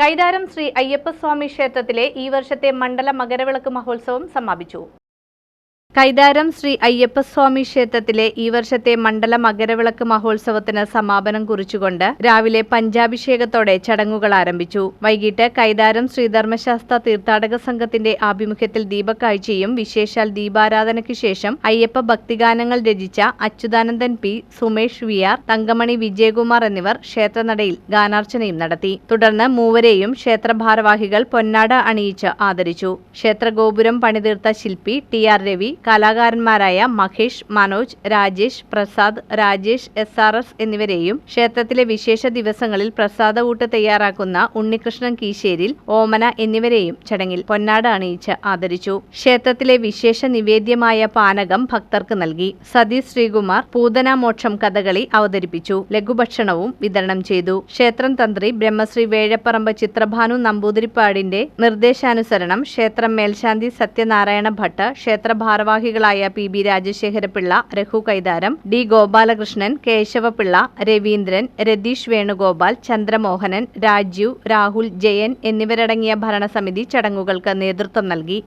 കൈതാരം ശ്രീ അയ്യപ്പസ്വാമി ക്ഷേത്രത്തിലെ ഈ വർഷത്തെ മണ്ഡല മകരവിളക്ക് മഹോത്സവം സമാപിച്ചു. കൈതാരം ശ്രീ അയ്യപ്പസ്വാമി ക്ഷേത്രത്തിലെ ഈ വർഷത്തെ മണ്ഡല മകരവിളക്ക് മഹോത്സവത്തിന് സമാപനം കുറിച്ചുകൊണ്ട് രാവിലെ പഞ്ചാഭിഷേകത്തോടെ ചടങ്ങുകൾ ആരംഭിച്ചു. വൈകിട്ട് കൈതാരം ശ്രീധർമ്മശാസ്ത്ര തീർത്ഥാടക സംഘത്തിന്റെ ആഭിമുഖ്യത്തിൽ ദീപക്കാഴ്ചയും വിശേഷാൽ ദീപാരാധനയ്ക്ക് ശേഷം അയ്യപ്പ ഭക്തിഗാനങ്ങൾ രചിച്ച Achuthanandan P Sumesh V R Thankamani Vijayakumar എന്നിവർ ക്ഷേത്രനടയിൽ ഗാനാർച്ചനയും നടത്തി. തുടർന്ന് മൂവരെയും ക്ഷേത്ര ഭാരവാഹികൾ പൊന്നാട അണിയിച്ച് ആദരിച്ചു. ക്ഷേത്രഗോപുരം പണിതീർത്ത ശില്പി T R Ravi കലാകാരന്മാരായ Mahesh Manoj Rajesh Prasad Rajesh S R S എന്നിവരെയും ക്ഷേത്രത്തിലെ വിശേഷ ദിവസങ്ങളിൽ പ്രസാദ ഊട്ട് തയ്യാറാക്കുന്ന ഉണ്ണികൃഷ്ണൻ കീശേരിൽ ഓമന എന്നിവരെയും ചടങ്ങിൽ പൊന്നാട് അണിയിച്ച് ആദരിച്ചു. ക്ഷേത്രത്തിലെ വിശേഷ നിവേദ്യമായ പാനകം ഭക്തർക്ക് നൽകി. സതി ശ്രീകുമാർ പൂതനാമോക്ഷം കഥകളി അവതരിപ്പിച്ചു. ലഘുഭക്ഷണവും വിതരണം ചെയ്തു. ക്ഷേത്രം തന്ത്രി ബ്രഹ്മശ്രീ വേഴപ്പറമ്പ് ചിത്രഭാനു നമ്പൂതിരിപ്പാടിന്റെ നിർദ്ദേശാനുസരണം ക്ഷേത്രം മേൽശാന്തി സത്യനാരായണ ഭട്ട് ക്ഷേത്ര ഭാരവാഹികളായ P B Rajasekharapillai Raghu Kaitharam D Gopalakrishnan Keshavapillai Raveendran Ratheesh Venugopal Chandramohanan Rajeev Rahul Jayan എന്നിവരടങ്ങിയ ഭരണസമിതി ചടങ്ങുകൾക്ക് നേതൃത്വം നൽകി.